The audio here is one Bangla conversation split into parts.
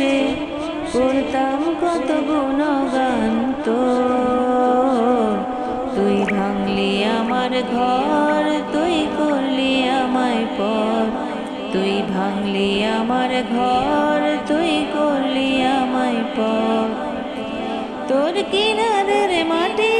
বসে করতাম কত গুণগান তোর তুই ভাঙলি আমার ঘর, তুই করলি আমায় পর। তুই ভাঙলি আমার ঘর, তুই করলি আমায় পর। তোর কিনারের মাটি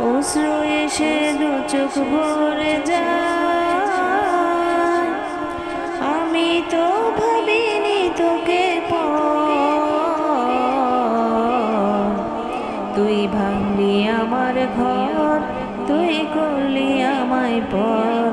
অশ্রু এসে দু চোখ ভরে যায়। আমি তো ভাবিনি তোকে পর। তুই ভাঙলি আমার ঘর, তুই করলি আমায় পর।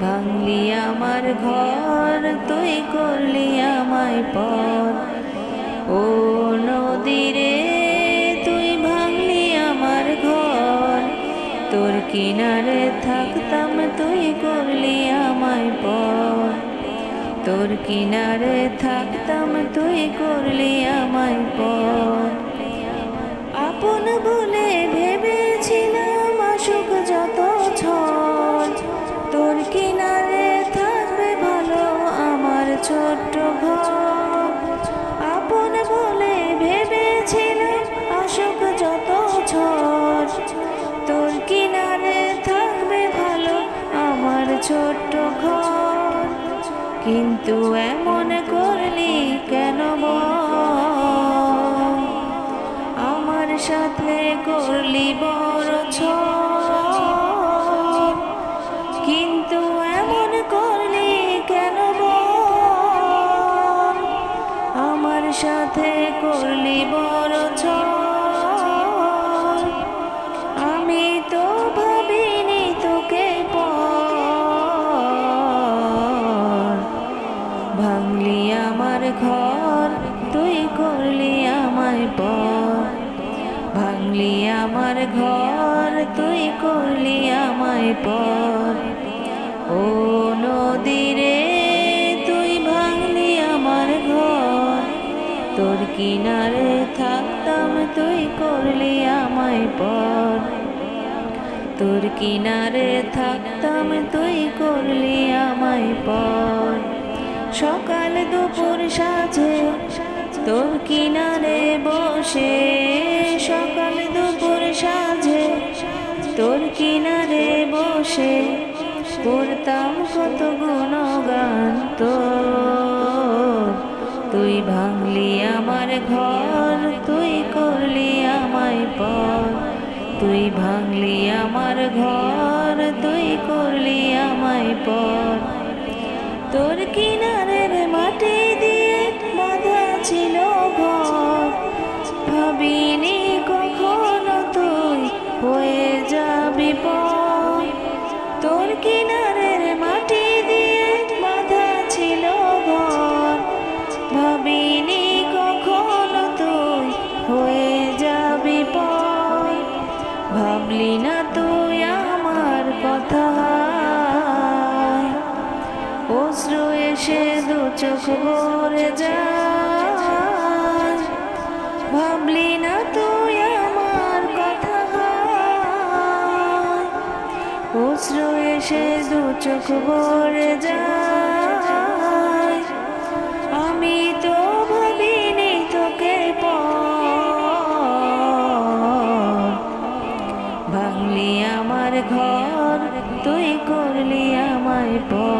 ভাঙলি আমার ঘর, তুই করলি আমায় পর। ও নদীরে তোর কিনারে থাকতাম তুই করলি আমায় পর তোর কিনারে থাকতাম তুই করলি আমায় পর আপন বলে ভেবেছিলাম আসুক যত ঝড় তোর কিনারে থাকবে ভালো আমার ছোট্ট ছোট্ট ঘর, কিন্তু এমন করলি কেন আমার সাথে করলি বড় কিন্তু এমন করলি কেন আমার সাথে করলি বড় ঝড় পর ভাঙলি আমার ঘর, তুই করলি আমায় পর ও নদীরে তুই ভাঙলি আমার ঘর। তোর কিনারে থাকতাম, তুই করলি আমায় পর তোর কিনারে থাকতাম, তুই করলি আমায় পর সকাল দুপুর সাজে তোর কিনারে বসে সকাল দুপুর সাজে। তোর কিনারে বসে করতাম কত গুণগান তোর। তুই ভাঙলি আমার ঘর, তুই করলি আমায় পর। তুই ভাঙলি আমার ঘর, তুই করলি আমায় পর। তোর কিনারের অশ্রু এসে দু চোখ ভরে যায়। ভাবলি না তুই আমার কথা অশ্রু এসে দু চোখ ভরে যায়। আমি তো ভাবিনি তোকে ভাঙলি আমার ঘর, তুই করলি আমায় পর